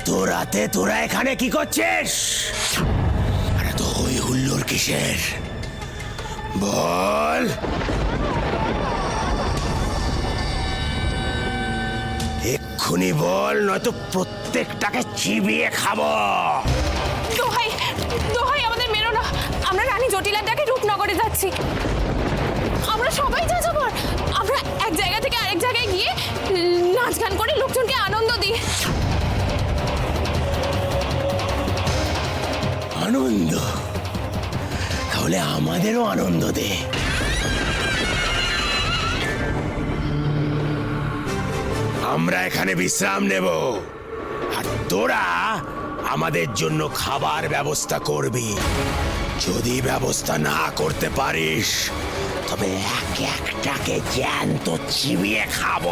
এত রাতে তোরা এখানে কি করছিস? আরে তো ওই হুল্লোর কিসের? বল। এক্ষুনি বল, নয়তো প্রত্যেকটাকে চিবিয়ে খাব। দোহাই দোহাই, আমাদের মেরো না। আমরা রানী জটিলাটাকে রূপনগরে যাচ্ছি। আমরা সবাই যা যাবার আমরা এক জায়গা থেকে আরেক জায়গায় গিয়ে নাচ গান করে তাহলে আমাদেরও আনন্দ দে। আমরা এখানে বিশ্রাম নেব। আর তোরা আমাদের জন্য খাবার ব্যবস্থা করবি। যদি ব্যবস্থা না করতে পারিস, তবে এক একটাকে জ্যান্ত চিবিয়ে খাব।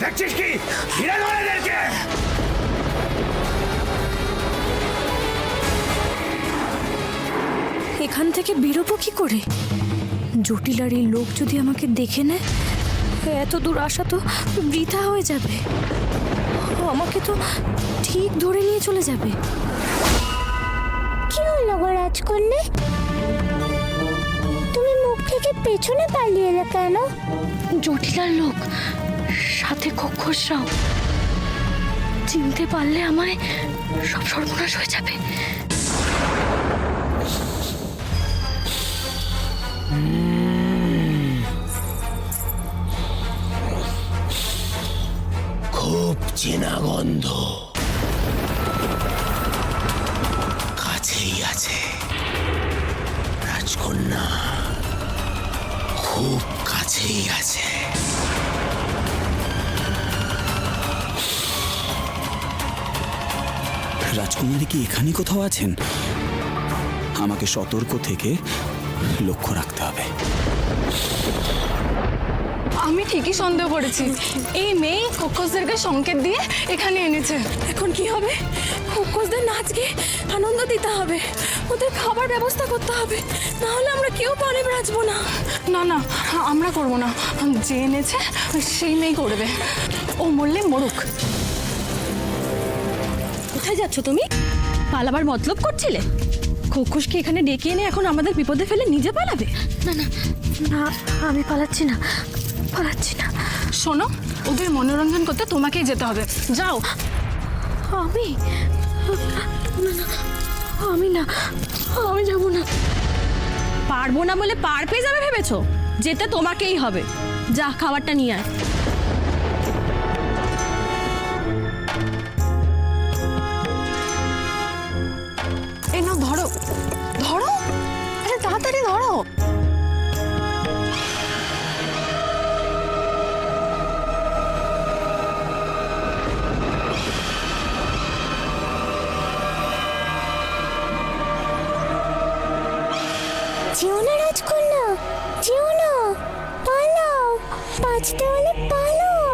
দেখছিস কি? ধরে এখান থেকে বেরোবো কি করে? জটিলার এই লোক যদি আমাকে দেখে নেয় এত দূর আসা তো বৃথা হয়ে যাবে। আমাকে তো ঠিক ধরে নিয়ে চলে যাবে। কি হলো গো রাজকন্যা? তুমি মুখ থেকে পেছনে পালিয়ে এলে কেন? জটিলার লোক সাথে খোখসরাও চিনতে পারলে আমায় সব সর্বনাশ হয়ে যাবে। খুব চেনা গন্ধ কাছেই আছে। রাজকন্যা খুব কাছেই আছে। রাজকুমারী কি এখানে কোথাও আছেন? আমাকে সতর্ক থেকে লক্ষ্য রাখতে হবে। আমি ঠিকই সন্দেহ করেছি। এই মেয়ে খোকসদেরকে সংকেত দিয়ে এখানে এনেছে। এখন কি হবে? খোকসদের নাচ গিয়ে আনন্দ দিতে হবে। ওদের খাবার ব্যবস্থা করতে হবে। না হলে আমরা কেউ পারে বাঁচবো না। না না, আমরা করব না। যে এনেছে, সেই মেয়ে করবে। ও মরলে মরুক। কোথায় যাচ্ছ তুমি? পালাবার মতলব করছিলে? খোকসকে এখানে ডেকে এনে এখন আমাদের বিপদে ফেলে নিজে পালাবে? না না না আমি পালাচ্ছি না পালাচ্ছি না। শোনো ওদের মনোরঞ্জন করতে তোমাকেই যেতে হবে। যাও। আমি না না আমি না আমি যাব না। পারব না বলে পার পেয়ে যাবে ভেবেছো? যেতে তোমাকেই হবে। যা খাবারটা নিয়ে আয়। যেও না রাজকন্যা যেও না পালাও, বাঁচতে হলে পালাও।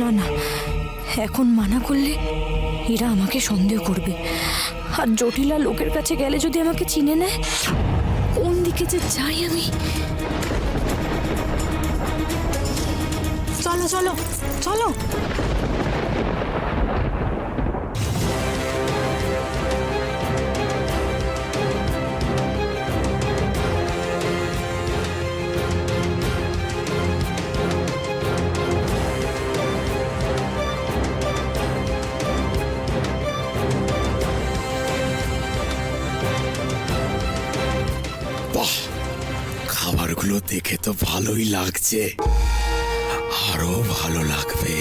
না না, এখন মানা করলে এরা আমাকে সন্দেহ করবে। আর জটিলা লোকের কাছে গেলে যদি আমাকে চিনে নেয়, কোন দিকে যে যাই আমি? চলো চলো চলো। বাহ, খাবারগুলো দেখে তো ভালোই লাগছে। আরও ভালো লাগবে।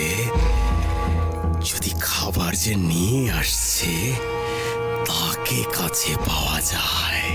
যদি খাবার যে নিয়ে আসছে, তাকে কাছে পাওয়া যায়।